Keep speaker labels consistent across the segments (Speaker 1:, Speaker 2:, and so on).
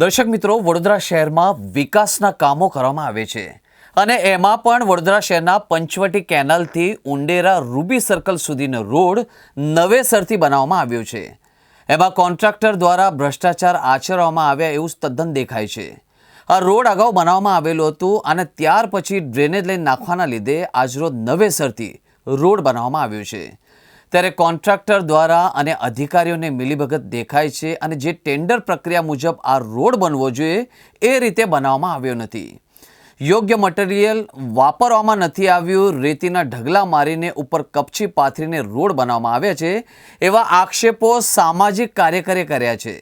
Speaker 1: દર્શક મિત્રો, વડોદરા શહેરમાં વિકાસના કામો કરવામાં આવે છે અને એમાં પણ વડોદરા શહેરના પંચવટી કેનાલથી ઉંડેરા રૂબી સર્કલ સુધીનો રોડ નવેસરથી બનાવવામાં આવ્યો છે. એમાં કોન્ટ્રાક્ટર દ્વારા ભ્રષ્ટાચાર આચરવામાં આવ્યા એવું તદ્દન દેખાય છે. આ રોડ અગાઉ બનાવવામાં આવેલું હતું અને ત્યાર પછી ડ્રેનેજ લાઈન નાખવાના લીધે આજરોજ નવેસરથી રોડ બનાવવામાં આવ્યો છે. ત્યારે કોન્ટ્રાક્ટર દ્વારા અને અધિકારીઓને મિલીભગત દેખાય છે અને જે ટેન્ડર પ્રક્રિયા મુજબ આ રોડ બનવો જોઈએ એ રીતે બનાવવામાં આવ્યો નથી. યોગ્ય મટીરિયલ વાપરવામાં નથી આવ્યું, રેતીના ઢગલા મારીને ઉપર કપચી પાથરીને રોડ બનાવવામાં આવ્યા છે એવા આક્ષેપો સામાજિક કાર્યકરે કર્યા છે.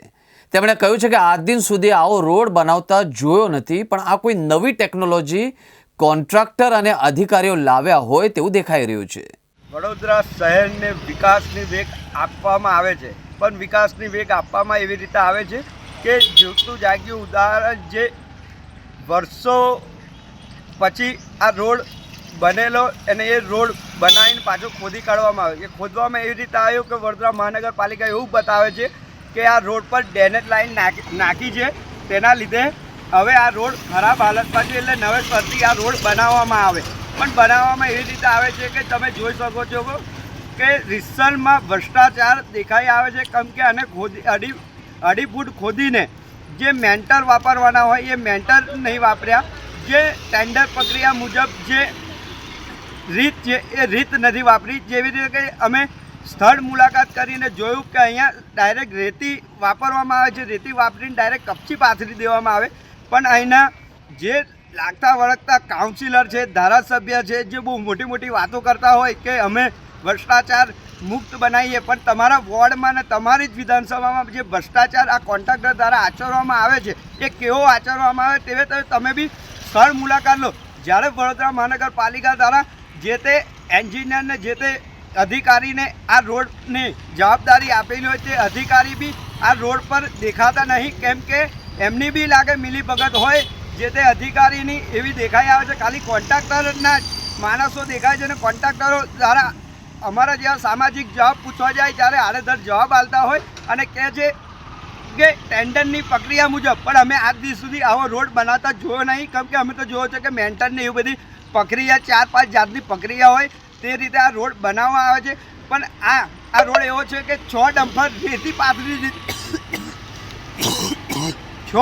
Speaker 1: તેમણે કહ્યું છે કે આજ દિન સુધી આવો રોડ બનાવતા જોયો નથી, પણ આ કોઈ નવી ટેકનોલોજી કોન્ટ્રાક્ટર અને અધિકારીઓ લાવ્યા હોય તેવું દેખાઈ રહ્યું છે.
Speaker 2: વડોદરા શહેરને વિકાસની વેગ આપવામાં આવે છે. પણ વિકાસની વેગ આપવામાં એવી રીતે આવે છે કે જોતું જાગ્યું ઉદાહરણ જે વર્ષો પછી આ રોડ બનેલો અને એ રોડ બનાવીને પાછો ખોદી કાઢવામાં આવે. એ ખોદવામાં એવી રીતે આવ્યો કે વડોદરા મહાનગરપાલિકા એવું બતાવે છે કે આ રોડ પર ડેનેજ લાઈન નાખી નાખી છે. તેના લીધે હવે આ રોડ ખરાબ હાલતમાં છે એટલે નવે ફરતી આ રોડ બનાવવામાં આવે. પણ બનાવવામાં એવી રીતે આવે છે કે તમે જોઈ શકો છો કે રિસલમાં ભ્રષ્ટાચાર દેખાઈ આવે છે, કેમ કે આને ખોદી અઢી અઢી ફૂટ ખોદીને જે મેન્ટર વાપરવાના હોય, એ મેન્ટર નહીં વાપર્યા. જે ટેન્ડર પ્રક્રિયા મુજબ જે રીત છે, એ રીત નથી વાપરી. જેવી રીતે કે અમે સ્થળ મુલાકાત કરીને જોયું કે અહીંયા ડાયરેક્ટ રેતી વાપરવામાં આવે છે. રેતી વાપરીને ડાયરેક્ટ કપચી પાથરી દેવામાં આવે. પણ અહીંના જે લાગતા વળગતા કાઉન્સિલર છે, ધારાસભ્ય છે, જે બહુ મોટી મોટી વાતો કરતા હોય કે અમે ભ્રષ્ટાચાર મુક્ત બનાવીએ, પણ તમારા વોર્ડમાં ને તમારી જ વિધાનસભામાં જે ભ્રષ્ટાચાર આ કોન્ટ્રાક્ટર દ્વારા આચરવામાં આવે છે, એ કેવો આચરવામાં આવે તેવે તમે બી સ્થળ મુલાકાત લો. જ્યારે વડોદરા મહાનગરપાલિકા દ્વારા જે તે એન્જિનિયરને જે તે અધિકારીને આ રોડની જવાબદારી આપેલી હોય, તે અધિકારી બી આ રોડ પર દેખાતા નહીં, કેમ કે એમની બી લાગે મિલીભગત હોય જે તે અધિકારીની એવી દેખાઈ આવે છે ખાલી કોન્ટ્રાક્ટરના માણસો દેખાય છે અને કોન્ટ્રાક્ટરો દ્વારા અમારા જ્યાં સામાજિક જવાબ પૂછવા જાય ત્યારે આડેધડ જવાબ આલતા હોય અને કહે છે કે ટેન્ડરની પ્રક્રિયા મુજબ, પણ અમે આજ દિવસ સુધી આવો રોડ બનાવતા જોયો નહીં. કેમ કે અમે તો જોયો છે કે મેન્ટરની એવી બધી પ્રક્રિયા, ચાર પાંચ જાતની પ્રક્રિયા હોય તે રીતે આ રોડ બનાવવામાં આવે છે. પણ આ આ રોડ એવો છે કે છ ડમ્પર રેતી પાથરી છ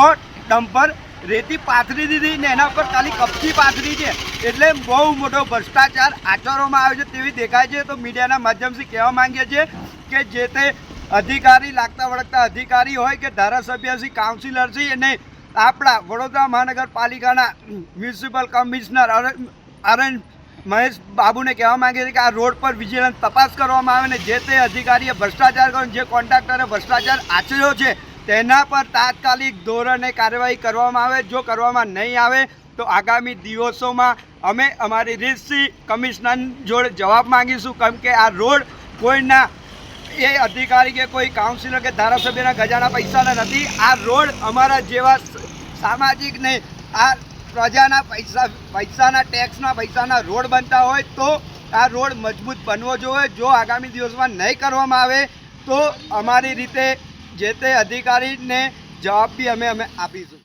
Speaker 2: ડમ્પર રેતી પાથરી દીધી ને એના ઉપર ખાલી કપચી પાથરી છે. એટલે બહુ મોટો ભ્રષ્ટાચાર આચરવામાં આવે છે તેવી દેખાય છે. તો મીડિયાના માધ્યમથી કહેવા માંગીએ છીએ કે જે તે અધિકારી, લાગતા વળગતા અધિકારી હોય કે ધારાસભ્ય છે કાઉન્સિલર છે આપણા વડોદરા મહાનગરપાલિકાના મ્યુનિસિપલ કમિશનર આરએન મહેશ બાબુને કહેવા માંગે છે કે આ રોડ પર વિજિલન્સ તપાસ કરવામાં આવે ને જે તે અધિકારીએ ભ્રષ્ટાચાર કર્યો જે કોન્ટ્રાક્ટરે ભ્રષ્ટાચાર આચર્યો છે તેના પર તાત્કાલિક ધોરણે કાર્યવાહી કરવામાં આવે. જો કરવામાં નહીં આવે, તો આગામી દિવસોમાં અમે અમારી રીતથી કમિશનર જોડે જવાબ માંગીશું. કેમ કે આ રોડ કોઈના એ અધિકારી કે કોઈ કાઉન્સિલર કે ધારાસભ્યના ગજાના પૈસાના નથી. આ રોડ અમારા જેવા સામાજિક નહીં, આ પ્રજાના પૈસા, પૈસાના ટેક્સના પૈસાના રોડ બનતા હોય તો આ રોડ મજબૂત બનવો જોઈએ. જો આગામી દિવસમાં નહીં કરવામાં આવે, તો અમારી રીતે જે તે અધિકારીને જવાબ બી અમે અમે આપીશું.